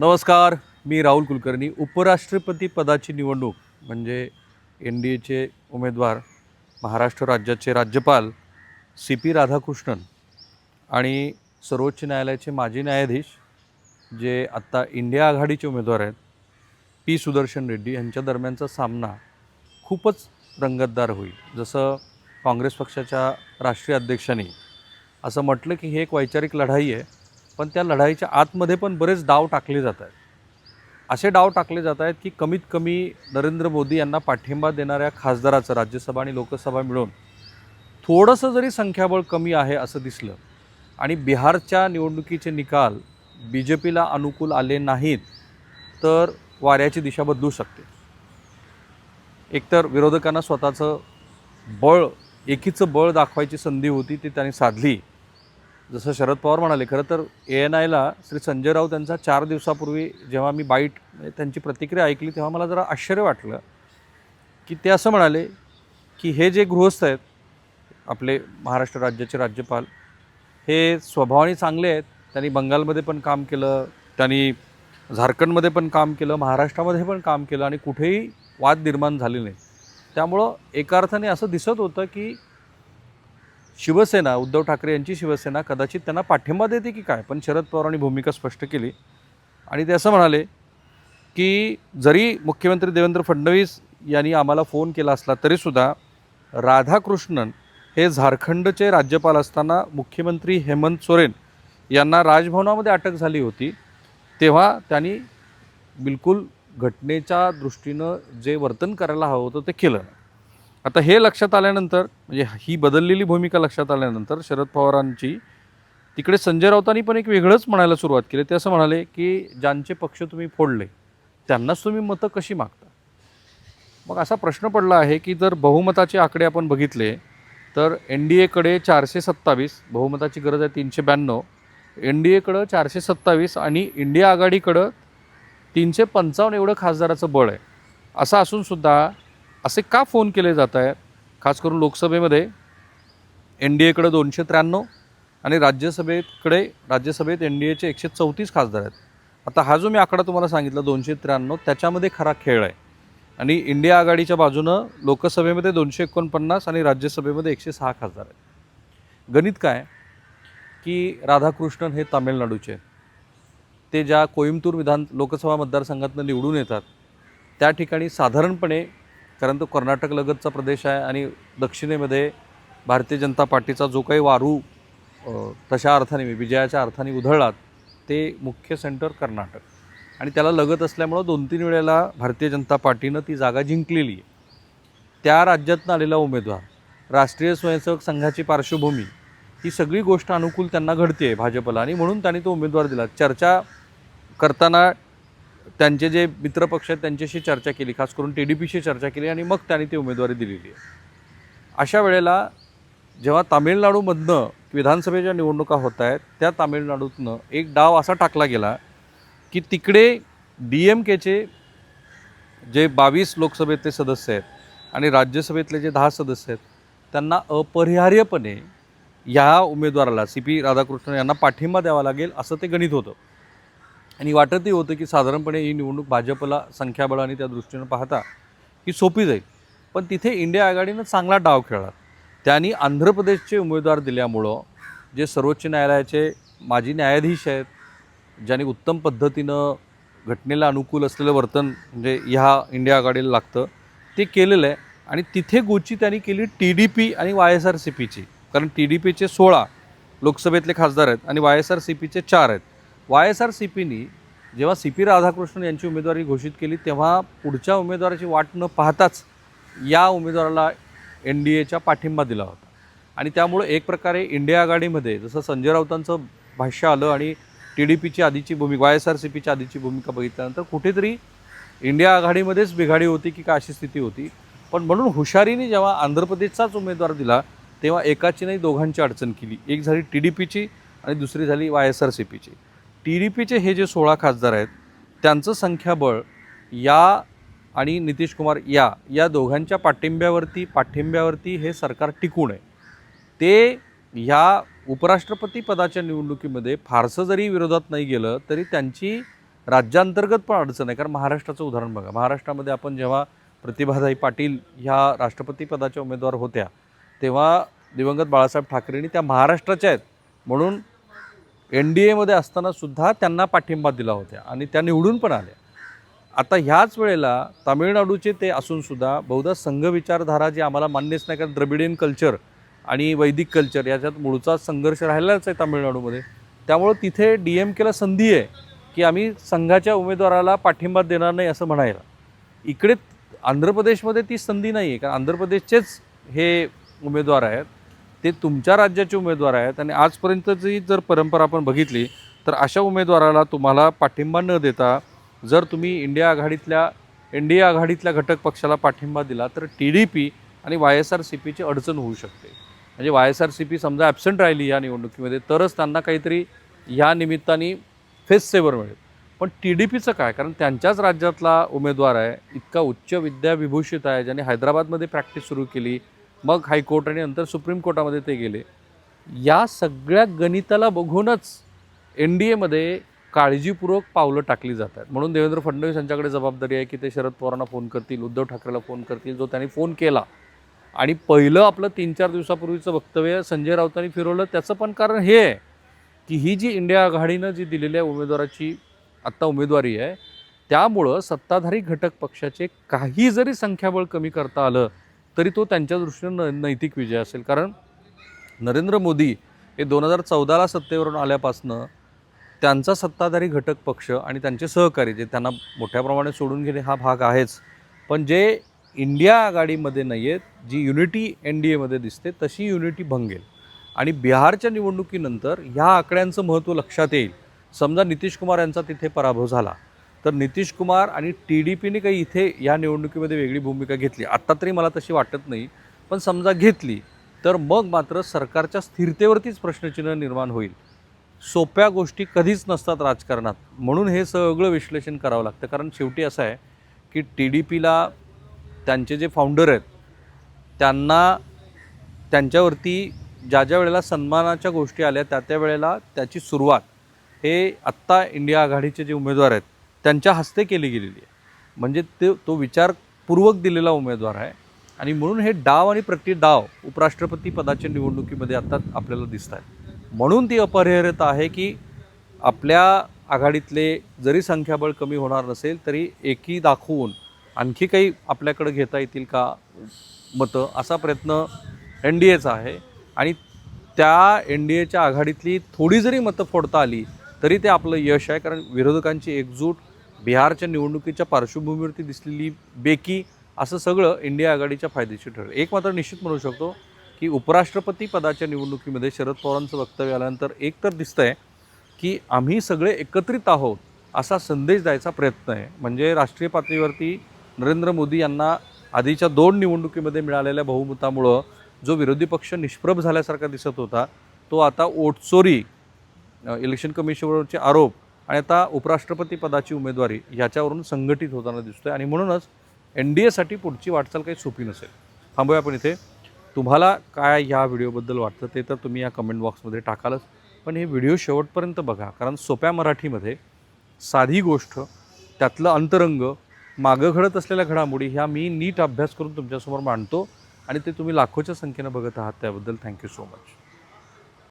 नमस्कार मी राहुल कुलकर्णी. उपराष्ट्रपती पदाची निवडणूक म्हणजे एन डी एचे उमेदवार महाराष्ट्र राज्याचे राज्यपाल सी पी राधाकृष्णन आणि सर्वोच्च न्यायालयाचे माजी न्यायाधीश जे आत्ता इंडिया आघाडीचे उमेदवार आहेत पी सुदर्शन रेड्डी यांच्या दरम्यानचा सामना खूपच रंगतदार होईल. जसं काँग्रेस पक्षाच्या राष्ट्रीय अध्यक्षांनी असं म्हटलं की ही एक वैचारिक लढाई आहे. पण त्या लढाईच्या आतमध्ये पण बरेच डाव टाकले जात आहेत. असे डाव टाकले जात आहेत की कमीत कमी नरेंद्र मोदी यांना पाठिंबा देणाऱ्या खासदाराचं राज्यसभा आणि लोकसभा मिळून थोडंसं जरी संख्याबळ कमी आहे असं दिसलं आणि बिहारच्या निवडणुकीचे निकाल बी जे पीला अनुकूल आले नाहीत तर वाऱ्याची दिशा बदलू शकते. एकतर विरोधकांना स्वतःचं बळ एकीचं बळ दाखवायची संधी होती ती त्यांनी साधली जसं शरद पवार म्हणाले खरं तर ए एन आयला श्री संजय राऊत यांचा चार दिवसापूर्वी जेव्हा मी बाईट म्हणजे त्यांची प्रतिक्रिया ऐकली तेव्हा मला जरा आश्चर्य वाटलं की ते असं म्हणाले की हे जे गृहस्थ आहेत आपले महाराष्ट्र राज्याचे राज्यपाल हे स्वभावाने चांगले आहेत. त्यांनी बंगालमध्ये पण काम केलं त्यांनी झारखंडमध्ये पण काम केलं महाराष्ट्रामध्ये पण काम केलं आणि कुठेही वाद निर्माण झाले नाही त्यामुळं एका अर्थाने असं दिसत होतं की शिवसेना उद्धव ठाकरे यांची शिवसेना कदाचित त्यांना पाठिंबा देते की काय? पण शरद पवारांनी भूमिका स्पष्ट केली. आणि ते असं म्हणाले की जरी मुख्यमंत्री देवेंद्र फडणवीस यांनी आम्हाला फोन केला असला तरीसुद्धा राधाकृष्णन हे झारखंडचे राज्यपाल असताना मुख्यमंत्री हेमंत सोरेन यांना राजभवनामध्ये अटक झाली होती तेव्हा त्यांनी बिलकुल घटनेच्या दृष्टीनं जे वर्तन करायला हवं होतं ते केलं. आता हे लक्षात आल्यानंतर म्हणजे ही बदललेली भूमिका लक्षात आल्यानंतर शरद पवारांची तिकडे संजय राऊतांनी पण एक वेगळंच म्हणायला सुरुवात केली. ते असं म्हणाले की ज्यांचे पक्ष तुम्ही फोडले त्यांनाच तुम्ही मतं कशी मागता? मग असा प्रश्न पडला आहे की जर बहुमताचे आकडे आपण बघितले तर एन डी एकडे चारशे सत्तावीस बहुमताची गरज आहे तीनशे ब्याण्णव एन डी एकडं चारशे सत्तावीस आणि इंडिया आघाडीकडं तीनशे पंचावन्न एवढं खासदाराचं बळ आहे. असं असूनसुद्धा असे का फोन केले जात आहेत? खास करून लोकसभेमध्ये एन डी एकडं दोनशे त्र्याण्णव आणि राज्यसभेकडे राज्यसभेत एन डी एचे एकशे चौतीस खासदार आहेत. आता हा जो मी आकडा तुम्हाला सांगितला दोनशे त्र्याण्णव त्याच्यामध्ये खरा खेळ आहे. आणि इंडिया आघाडीच्या बाजूनं लोकसभेमध्ये दोनशे एकोणपन्नास आणि राज्यसभेमध्ये एकशे सहा खासदार आहेत. गणित काय? की राधाकृष्णन हे तामिळनाडूचे ते ज्या कोईमतूर विधान लोकसभा मतदारसंघातनं निवडून येतात त्या ठिकाणी साधारणपणे कारण तो कर्नाटक लगतचा प्रदेश आहे आणि दक्षिणेमध्ये भारतीय जनता पार्टीचा जो काही वारू तशा अर्थाने मी विजयाच्या अर्थाने उधळला ते मुख्य सेंटर कर्नाटक. आणि त्याला लगत असल्यामुळं दोन तीन वेळेला भारतीय जनता पार्टीनं ती जागा जिंकलेली आहे. त्या राज्यातनं आलेला उमेदवार राष्ट्रीय स्वयंसेवक संघाची पार्श्वभूमी ही सगळी गोष्ट अनुकूल त्यांना घडते आहे भाजपला. आणि म्हणून त्यांनी तो उमेदवार दिला. चर्चा करताना त्यांचे जे मित्रपक्ष आहेत त्यांच्याशी चर्चा केली खास करून टी डी पीशी चर्चा केली आणि मग त्यांनी ती उमेदवारी दिलेली आहे. अशा वेळेला जेव्हा तामिळनाडूमधनं विधानसभेच्या निवडणुका होत आहेत त्या तामिळनाडूतनं एक डाव असा टाकला गेला की तिकडे डी एम केचे जे बावीस लोकसभेतले सदस्य आहेत आणि राज्यसभेतले जे दहा सदस्य आहेत त्यांना अपरिहार्यपणे ह्या उमेदवाराला सी पी राधाकृष्णन यांना पाठिंबा द्यावा लागेल असं ते गणित होतं. आणि वाटतही होतं की साधारणपणे ही निवडणूक भाजपला संख्याबळाने त्या दृष्टीनं पाहता की सोपी जाईल. पण तिथे इंडिया आघाडीनं चांगला डाव खेळला. त्यांनी आंध्र प्रदेशचे उमेदवार दिल्यामुळं जे सर्वोच्च न्यायालयाचे माजी न्यायाधीश आहेत ज्यांनी उत्तम पद्धतीनं घटनेला अनुकूल असलेलं वर्तन म्हणजे ह्या इंडिया आघाडीला लागतं ते केलेलं आहे. आणि तिथे गोची त्यांनी केली टी डी पी आणि वाय एस आर सी पीची कारण टी डी पीचे सोळा लोकसभेतले खासदार आहेत आणि वाय एस आर सी पीचे चार आहेत. वाय एस आर सी पीनी जेव्हा सी पी राधाकृष्णन यांची उमेदवारी घोषित केली तेव्हा पुढच्या उमेदवाराची वाट न पाहताच या उमेदवाराला एन डी एच्या पाठिंबा दिला होता. आणि त्यामुळं एक प्रकारे इंडिया आघाडीमध्ये जसं संजय राऊतांचं भाष्य आलं आणि टी डी पीची आधीची भूमिका वाय एस आर सी पीची आधीची भूमिका बघितल्यानंतर कुठेतरी इंडिया आघाडीमध्येच बिघाडी होती की काय अशी स्थिती होती. पण म्हणून हुशारीने जेव्हा आंध्र प्रदेशचाच उमेदवार दिला तेव्हा एकाची नाही दोघांची अडचण केली. एक झाली टी डी पीची आणि दुसरी झाली वाय एस आर सी पीची. टी डी पीचे हे जे सोळा खासदार आहेत त्यांचं संख्याबळ या आणि नितीश कुमार या या दोघांच्या पाठिंब्यावरती पाठिंब्यावरती हे सरकार टिकून आहे. ते ह्या उपराष्ट्रपती पदाच्या निवडणुकीमध्ये फारसं जरी विरोधात नाही गेलं तरी त्यांची राज्यांतर्गत पण अडचण आहे. कारण महाराष्ट्राचं उदाहरण बघा. महाराष्ट्रामध्ये आपण जेव्हा प्रतिभाताई पाटील ह्या राष्ट्रपती पदाच्या उमेदवार होत्या तेव्हा दिवंगत बाळासाहेब ठाकरेंनी त्या महाराष्ट्राच्या आहेत. म्हणून एन डी एमध्ये असतानासुद्धा त्यांना पाठिंबा दिला होता आणि त्या निवडून पण आल्या. आता ह्याच वेळेला तामिळनाडूचे ते असूनसुद्धा बहुधा संघ विचारधारा जी आम्हाला मान्यच नाही कारण द्रविडियन कल्चर आणि वैदिक कल्चर याच्यात मूळचा संघर्ष राहिलाच आहे तामिळनाडूमध्ये. त्यामुळं तिथे डी एम केला संधी आहे की आम्ही संघाच्या उमेदवाराला पाठिंबा देणार नाही असं म्हणायला. इकडे आंध्र प्रदेशमध्ये ती संधी नाही आहे कारण आंध्र प्रदेशचेच हे उमेदवार आहेत. ते तुमच्या राज्याचे उमेदवार आहेत आणि आजपर्यंतची जर परंपरा आपण बघितली तर अशा उमेदवाराला तुम्हाला पाठिंबा न देता जर तुम्ही इंडिया आघाडीतल्या एन डी ए आघाडीतल्या घटक पक्षाला पाठिंबा दिला तर टी डी पी आणि वाय एस आर सी पीची अडचण होऊ शकते. म्हणजे Y S R C P समजा ॲबसेंट राहिली या निवडणुकीमध्ये तरच त्यांना काहीतरी ह्या निमित्ताने फेस सेवर मिळेल. पण टी डी पीचं काय? कारण त्यांच्याच राज्यातला उमेदवार आहे इतका उच्च विद्याविभूषित आहे ज्याने हैदराबादमध्ये प्रॅक्टिस सुरू केली मग हायकोर्ट आणि नंतर सुप्रीम कोर्टामध्ये ते गेले. या सगळ्या गणिताला बघूनच एन डी एमध्ये काळजीपूर्वक पावलं टाकली जातात. म्हणून देवेंद्र फडणवीस यांच्याकडे जबाबदारी आहे की ते शरद पवारांना फोन करतील उद्धव ठाकरेला फोन करतील जो त्यांनी फोन केला. आणि पहिलं आपलं तीन चार दिवसापूर्वीचं वक्तव्य संजय राऊतांनी फिरवलं. त्याचं पण कारण हे आहे की ही जी इंडिया आघाडीनं जी दिलेली आहे उमेदवाराची आत्ता उमेदवारी आहे त्यामुळं सत्ताधारी घटक पक्षाचे काही जरी संख्याबळ कमी करता आलं तरी तो त्यांच्या दृष्टीनं न नैतिक विजय असेल. कारण नरेंद्र मोदी हे दोन हजार चौदाला सत्तेवरून आल्यापासनं त्यांचा सत्ताधारी घटक पक्ष आणि त्यांचे सहकारी जे त्यांना मोठ्या प्रमाणात सोडून घेणे हा भाग आहेच. पण जे इंडिया आघाडीमध्ये नाही आहेत जी युनिटी एन डी एमध्ये दिसते तशी युनिटी भंगेल. आणि बिहारच्या निवडणुकीनंतर ह्या आकड्यांचं महत्त्व लक्षात येईल. समजा नितीश कुमार यांचा तिथे पराभव झाला. तर नितीश कुमार आणि टी डी पीने काही इथे या निवडणुकीमध्ये वेगळी भूमिका घेतली. आत्ता तरी मला तशी वाटत नाही पण समजा घेतली तर मग मात्र सरकारच्या स्थिरतेवरतीच प्रश्नचिन्ह निर्माण होईल. सोप्या गोष्टी कधीच नसतात राजकारणात. म्हणून हे सगळं विश्लेषण करावं लागतं. कारण शेवटी असं आहे की टी डी पीला त्यांचे जे फाउंडर आहेत त्यांना त्यांच्यावरती ज्या ज्या वेळेला सन्मानाच्या गोष्टी आल्या त्या त्या वेळेला त्याची सुरुवात हे आत्ता इंडिया आघाडीचे जे उमेदवार आहेत त्यांच्या हस्ते केली गेलेली आहे. म्हणजे ते तो विचारपूर्वक दिलेला उमेदवार आहे. आणि म्हणून हे डाव आणि प्रति डाव उपराष्ट्रपती पदाच्या निवडणुकीमध्ये आता आपल्याला दिसत आहेत. म्हणून ती अपरिहार्यता आहे की आपल्या आघाडीतले जरी संख्याबळ कमी होणार नसेल तरी एकी दाखवून आणखी काही आपल्याकडे घेता येतील का मतं असा प्रयत्न एन डी एचा आहे. आणि त्या एन डी एच्या आघाडीतली थोडी जरी मतं फोडता आली तरी ते आपलं यश आहे. कारण विरोधकांची एकजूट बिहारच्या निवडणुकीच्या पार्श्वभूमीवरती दिसलेली बेकी असं सगळं इंडिया आघाडीच्या फायदेशीर ठरेल. एक मात्र निश्चित म्हणू शकतो की उपराष्ट्रपती पदाच्या निवडणुकीमध्ये शरद पवारांचं वक्तव्य आल्यानंतर एक तर दिसतं आहे की आम्ही सगळे एकत्रित आहोत असा संदेश द्यायचा प्रयत्न आहे. म्हणजे राष्ट्रीय पातळीवरती नरेंद्र मोदी यांना आधीच्या दोन निवडणुकीमध्ये मिळालेल्या बहुमतामुळं जो विरोधी पक्ष निष्प्रभ झाल्यासारखा दिसत होता तो आता ओटचोरी इलेक्शन कमिशनवरचे आरोप आणि आता उपराष्ट्रपती पदाची उमेदवारी याच्यावरून संघटित होताना दिसतोय. आणि म्हणूनच एन डी एसाठी पुढची वाटचाल काही सोपी नसेल. थांबूया आपण इथे. तुम्हाला काय ह्या व्हिडिओबद्दल वाटतं ते तर तुम्ही या कमेंट बॉक्समध्ये टाकालच. पण हे व्हिडिओ शेवटपर्यंत बघा कारण सोप्या मराठीमध्ये साधी गोष्ट त्यातलं अंतरंग मागं घडत असलेल्या घडामोडी ह्या मी नीट अभ्यास करून तुमच्यासमोर मांडतो. आणि ते तुम्ही लाखोच्या संख्येनं बघत आहात त्याबद्दल थँक्यू सो मच